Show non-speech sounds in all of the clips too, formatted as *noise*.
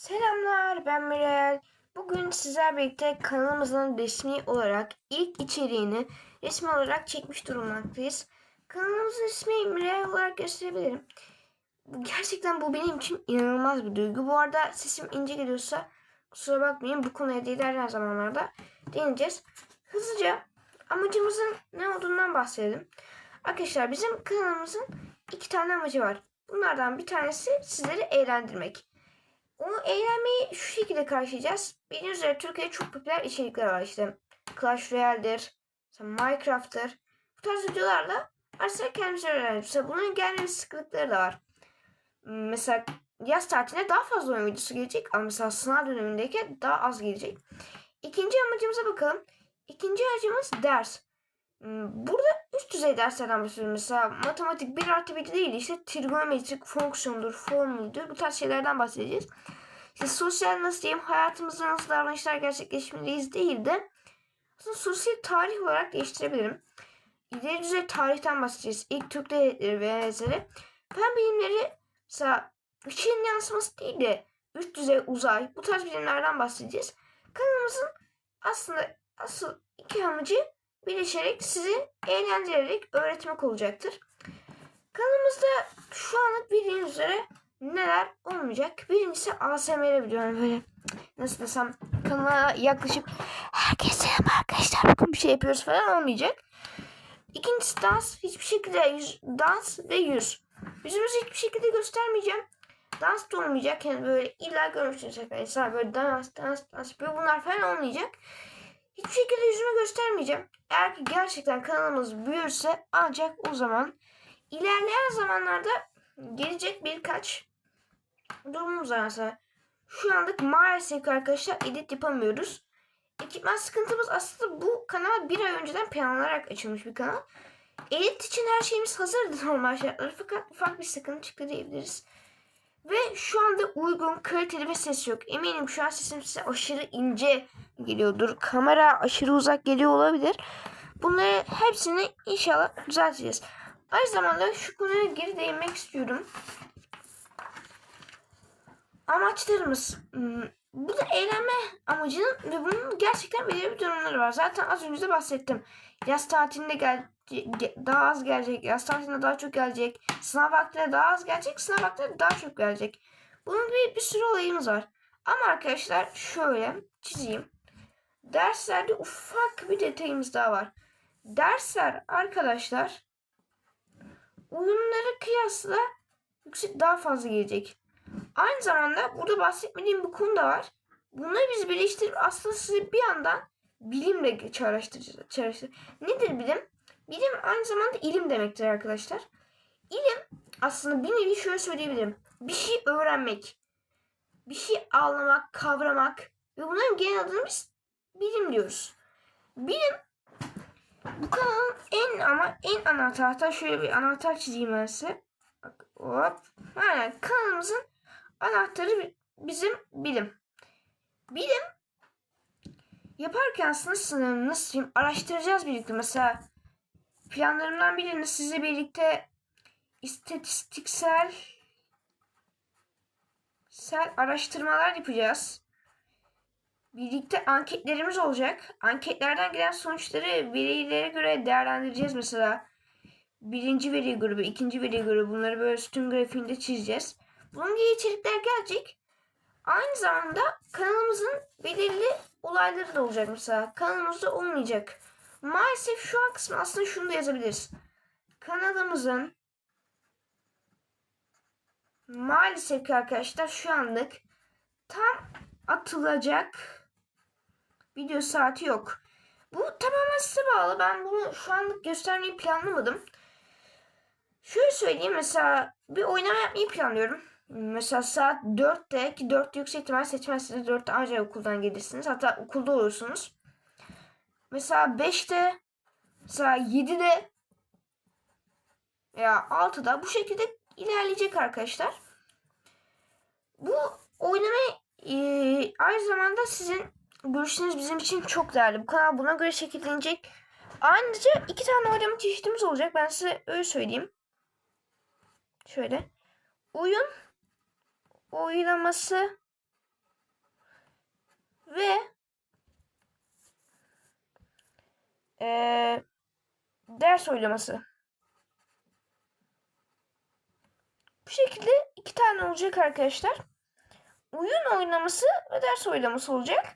Selamlar ben Mirel. Bugün sizler birlikte kanalımızın resmi olarak ilk içeriğini resmi olarak çekmiş durumdayız. Kanalımızın ismi Mirel olarak gösterebilirim. Gerçekten bu benim için inanılmaz bir duygu. Bu arada sesim ince geliyorsa kusura bakmayın. Bu konuya ilerleyen zamanlarda değineceğiz. Hızlıca amacımızın ne olduğundan bahsedelim. Arkadaşlar bizim kanalımızın iki tane amacı var. Bunlardan bir tanesi sizleri eğlendirmek. Onu eğlenmeyi şu şekilde karşılayacağız. Bildiğiniz üzere Türkiye'de çok popüler içerikler var işte. Clash Royale'dir, Minecraft'tır. Bu tarz videolarla aslında kendimizi öğreniyoruz. Mesela bunun gelmesi sıkıntıları da var. Mesela yaz tatiline daha fazla oyun videosu gelecek ama mesela sınav dönemindeyken daha az gelecek. İkinci amacımıza bakalım. İkinci amacımız ders. Hmm, Burada üst düzey derslerden bahsediyorum. Mesela matematik 1 artı 1 değil işte trigonometrik fonksiyondur, formüldür bu tarz şeylerden bahsedeceğiz. İşte sosyal nasıl diyeyim hayatımızda nasıl davranışlar gerçekleşmeliyiz değil de aslında sosyal tarih olarak değiştirebilirim. İleri düzey tarihten bahsedeceğiz. İlk Türk devletleri ve benzeri. Fen bilimleri mesela ışığın yansıması değil de üst düzey uzay bu tarz bilimlerden bahsedeceğiz. Kanalımızın aslında asıl iki amacı birleşerek sizi eğlendirerek öğretmek olacaktır. Kanalımızda şu anlık bildiğiniz üzere neler olmayacak. Birincisi ASMR video yani böyle nasıl desem kanala yaklaşıp herkese arkadaşlar bakın bir şey yapıyoruz falan olmayacak. İkincisi dans hiçbir şekilde yüz, dans ve yüz. Yüzümüzü hiçbir şekilde göstermeyeceğim. Dans da olmayacak yani böyle illa görmüşsünüz arkadaşlar böyle dans dans dans böyle bunlar falan olmayacak. Hiçbir şekilde yüzümü göstermeyeceğim. Eğer ki gerçekten kanalımız büyürse ancak o zaman ilerleyen zamanlarda gelecek birkaç durumumuz mesela. Şu anlık maalesef arkadaşlar edit yapamıyoruz. Ekipman sıkıntımız aslında bu kanal bir ay önceden planlanarak açılmış bir kanal. Edit için her şeyimiz hazırdı *laughs* normal şartlarda fakat ufak bir sıkıntı çıktı diyebiliriz. Ve şu anda uygun, kaliteli bir ses yok. Eminim şu an sesim size aşırı ince geliyordur. Kamera aşırı uzak geliyor olabilir. Bunları hepsini inşallah düzelteceğiz. Aynı zamanda şu konuya geri değinmek istiyorum. Amaçlarımız. hmm, Bu da eğlenme amacının ve bunun gerçekten belirli bir durumları var. Zaten az önce de bahsettim. Yaz tatilinde gel ge- daha az gelecek. Yaz tatilinde daha çok gelecek. Sınav vaktinde daha az gelecek. Sınav vaktinde daha çok gelecek. Bunun gibi bir sürü olayımız var. Ama arkadaşlar şöyle çizeyim. Derslerde ufak bir detayımız daha var. Dersler arkadaşlar oyunlara kıyasla yüksek daha fazla gelecek. Aynı zamanda burada bahsetmediğim bir konu da var. Bunları biz birleştirip aslında sizi bir yandan bilimle çağrıştıracağız. çağrıştır- Nedir bilim? Bilim aynı zamanda ilim demektir arkadaşlar. İlim aslında bir nevi şöyle söyleyebilirim. Bir şey öğrenmek, bir şey anlamak, kavramak ve bunların genel adını biz bilim diyoruz. Bilim bu kanalın en ama en anahtar hatta şöyle bir anahtar çizeyim ben size. Bak, hop. Aynen kanalımızın anahtarı bi- bizim bilim. Bilim yaparken aslında sınırını nasıl diyeyim araştıracağız birlikte. Mesela planlarımdan birini sizle birlikte istatistiksel sel araştırmalar yapacağız. Birlikte anketlerimiz olacak. Anketlerden gelen sonuçları verilere göre değerlendireceğiz mesela. Birinci veri grubu, ikinci veri grubu bunları böyle sütun grafiğinde çizeceğiz. Bunun gibi içerikler gelecek. Aynı zamanda kanalımızın belirli olayları da olacak mesela. Kanalımızda olmayacak. Maalesef şu an kısmı aslında şunu da yazabiliriz. Kanalımızın maalesef ki arkadaşlar şu anlık tam atılacak video saati yok. Bu tamamen size bağlı. Ben bunu şu anlık göstermeyi planlamadım. Şöyle söyleyeyim mesela bir oynama yapmayı planlıyorum. Mesela saat 4'te ki 4'te yüksek ihtimal seçmezsiniz. 4'te ancak okuldan gelirsiniz. Hatta okulda olursunuz. Mesela 5'te mesela 7'de veya 6'da bu şekilde ilerleyecek arkadaşlar. Bu oynama e, aynı zamanda sizin görüşünüz bizim için çok değerli. Bu kanal buna göre şekillenecek. Ayrıca iki tane oynama çeşitimiz olacak. Ben size öyle söyleyeyim. Şöyle. Oyun oylaması ve eee, ders oylaması. Bu şekilde iki tane olacak arkadaşlar. Oyun oynaması ve ders oylaması olacak.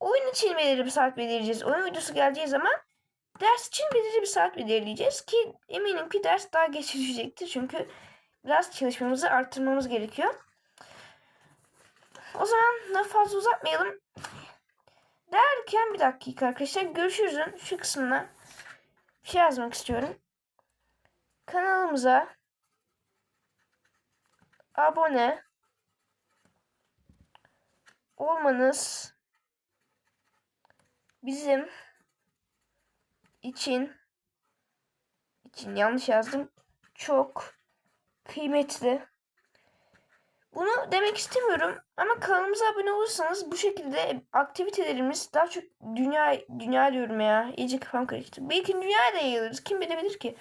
Oyun için belirli bir saat belirleyeceğiz. Oyun videosu geleceği zaman ders için belirli bir saat belirleyeceğiz ki eminim ki ders daha geç. *laughs* Çünkü biraz çalışmamızı arttırmamız gerekiyor. O zaman daha fazla uzatmayalım. Derken bir dakika arkadaşlar görüşürüzün şu kısmına bir şey yazmak istiyorum. Kanalımıza abone olmanız bizim için için yanlış yazdım. Çok kıymetli. Bunu demek istemiyorum ama kanalımıza abone olursanız bu şekilde aktivitelerimiz daha çok dünya dünya diyorum ya. iyice kafam karıştı. Belki dünyaya da yayılırız. Kim bilebilir ki?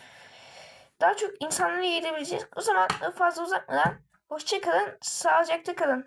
Daha çok insanlara yayılabileceğiz. O zaman fazla uzatmadan hoşçakalın. Sağlıcakla kalın.